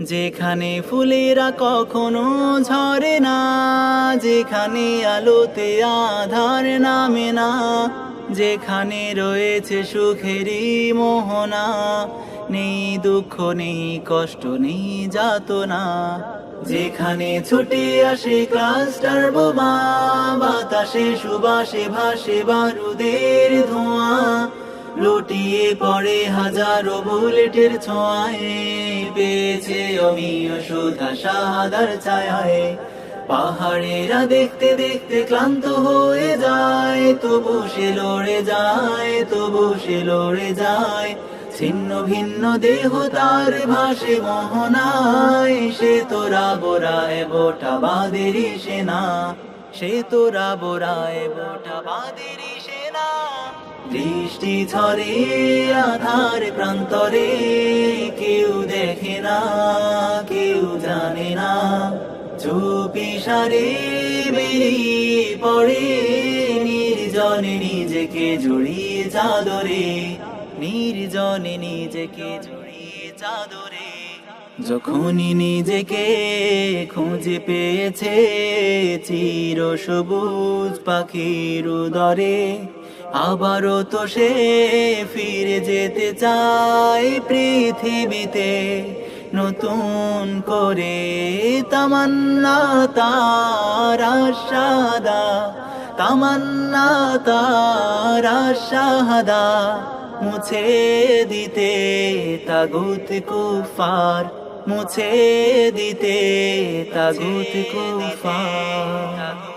যেখানে ফুলেরা কখনো ঝরে না, যেখানে আলোতে আধার নামে না, যেখানে রয়েছে সুখেরই মোহনা, নেই দুঃখ, নেই কষ্ট, নেই যাতনা, যেখানে ছুটে আসে ক্লাস্টার বোমা, বাতাসে, সুবাসে, ভাসে বারুদের ধোঁয়া। লুটিয়ে পড়ে হাজারো বুলেটের ছোঁয়ায়। পেয়েছে অমিয় সুধা শাহাদার ছায়ায়। পাহাড়েরা দেখতে দেখতে ক্লান্ত হয়ে যায়, তবু সে লড়ে যায়, তবু সে লড়ে যায়। ছিন্ন ভিন্ন দেহ তার ভাসে মোহনায়। সে তোরা বোরায় বোটা বাদেরই সেনা। সে তোরা বোরায় বোটা বাদেরই সেনা বৃষ্টি ঝরে আধার প্রান্তরে। কেউ দেখে না, কেউ জানে না। চুপি সারে বেরিয়ে পড়ে, নির্জনে নিজেকে জড়িয়ে চাদরে। নির্জনে নিজেকে জড়িয়ে চাদরে। যখনই নিজেকে খুঁজে পেয়েছে চির সবুজ পাখির উদরে। আবারও তো সে ফিরে যেতে চায় পৃথিবীতে। নতুন করে তামান্না তার সাদা তামান্না তার শাহাদা মুছে দিতে তাগুত কুফার, মুছে দিতে তাগুত কুফার।